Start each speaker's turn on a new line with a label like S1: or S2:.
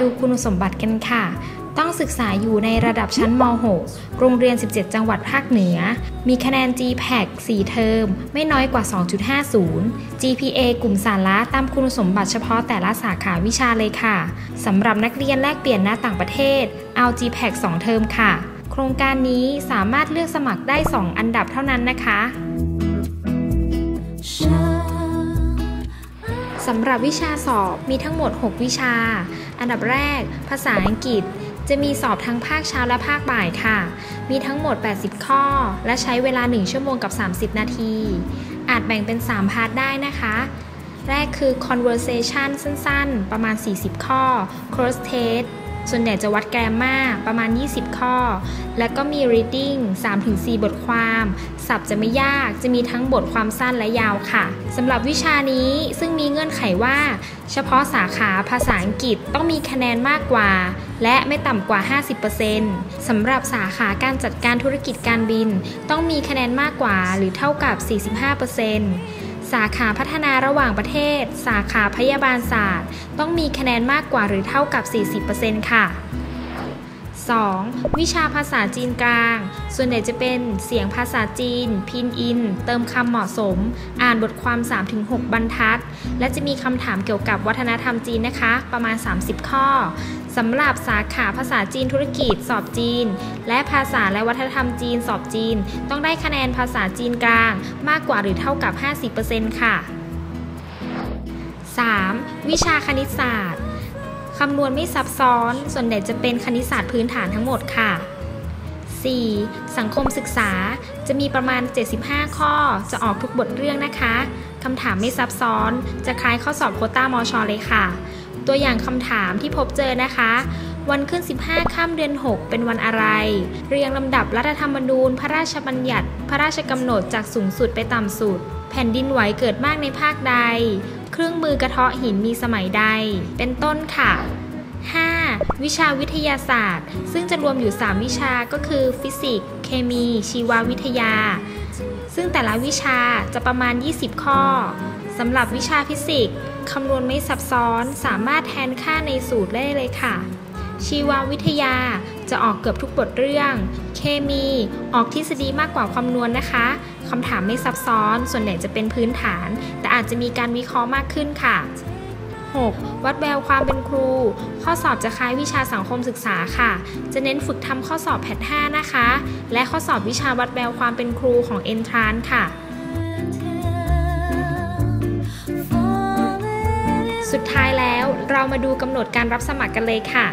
S1: ดูคุณสมบัติกันค่ะ ต้องศึกษาอยู่ในระดับชั้นม .6 โรงเรียน 17 จังหวัดภาคเหนือ มีคะแนน GPAC 4 เทอม ไม่น้อยกว่า 2.50 GPA กลุ่มสาระตามคุณสมบัติเฉพาะแต่ละสาขาวิชาเลยค่ะ สำหรับนักเรียนแลกเปลี่ยนณต่างประเทศ เอา GPAC 2 เทอมค่ะ โครงการนี้สามารถเลือกสมัครได้ 2 อันดับเท่านั้นนะคะสำหรับวิชาสอบมีทั้งหมด 6 วิชา อันดับแรก ภาษาอังกฤษ จะมีสอบทั้งภาคเช้าและภาคบ่ายค่ะ มีทั้งหมด 80 ข้อ และใช้เวลา 1 ชั่วโมงกับ 30 นาที อาจแบ่งเป็น 3 พาร์ทได้นะคะ แรกคือ conversation สั้นๆ ประมาณ 40 ข้อ cross test ส่วนใหญ่จะวัดแกรมมาประมาณ 20 ข้อ แล้วก็มี reading 3-4 บทความศัพท์จะไม่ยากจะมีทั้งบทความสั้นและยาวค่ะสำหรับวิชานี้ซึ่งมีเงื่อนไขว่า เฉพาะสาขาภาษาอังกฤษต้องมีคะแนนมากกว่า และไม่ต่ำกว่า 50%สำหรับสาขาการจัดการธุรกิจการบิน ต้องมีคะแนนมากกว่าหรือเท่ากับ 45% สาขาพัฒนาระหว่างประเทศ สาขาพยาบาลศาสตร์ ต้องมีคะแนนมากกว่าหรือเท่ากับ 40%ค่ะ 2. วิชาภาษาจีนกลาง ส่วนใหญ่จะเป็นเสียงภาษาจีน พินอิน เติมคำเหมาะสม อ่านบทความ 3-6 บรรทัด และจะมีคำถามเกี่ยวกับวัฒนธรรมจีนนะคะ ประมาณ 30 ข้อ สำหรับสาขาภาษาจีนธุรกิจสอบจีน และภาษาและวัฒนธรรมจีนสอบจีน ต้องได้คะแนนภาษาจีนกลาง มากกว่าหรือเท่ากับ 50%ค่ะ 3. วิชาคณิตศาสตร์คำนวณไม่ซับซ้อน ส่วนใหญ่จะเป็นคณิตศาสตร์พื้นฐานทั้งหมดค่ะ 4. สังคมศึกษาจะมีประมาณ 75 ข้อ จะออกทุกบทเรื่องนะคะ คำถามไม่ซับซ้อน จะคล้ายข้อสอบโคต้ามอชอเลยค่ะ ตัวอย่างคำถามที่พบเจอนะคะ วันขึ้น 15 ข้ามเดือน 6 เป็นวันอะไร เรียงลำดับรัฐธรรมนูญ พระราชบัญญัติ พระราชกำหนดจากสูงสุดไปต่ำสุด แผ่นดินไหวเกิดมากในภาคใด เครื่องมือกระเทาะหินมีสมัยใด เป็นต้นค่ะ 5. วิชาวิทยาศาสตร์ ซึ่งจะรวมอยู่ 3 วิชาก็คือ ฟิสิกส์ เคมี ชีววิทยา ซึ่งแต่ละวิชาจะประมาณ 20 ข้อ สำหรับวิชาฟิสิกส์คำนวณไม่ซับซ้อนสามารถแทนค่าในสูตรได้เลยค่ะ ชีววิทยาจะออกเกือบทุกบทเรื่อง เคมีออกทฤษฎีมากกว่าความนวลนนะคะคำถามไม่ซับซ้อน ส่วนใหญ่จะเป็นพื้นฐาน แต่อาจจะมีการวิเคราะห์มากขึ้นค่ะ 6. วัดแววความเป็นครู ข้อสอบจะคล้ายวิชาสังคมศึกษาค่ะ จะเน้นฝึกทำข้อสอบแพท5นะคะ และข้อสอบวิชาวัดแววความเป็นครูของ e n t r a n ค่ะ สุดท้ายแล้วเรามาดูกำหนดการรับสมัครกันเลยค่ะ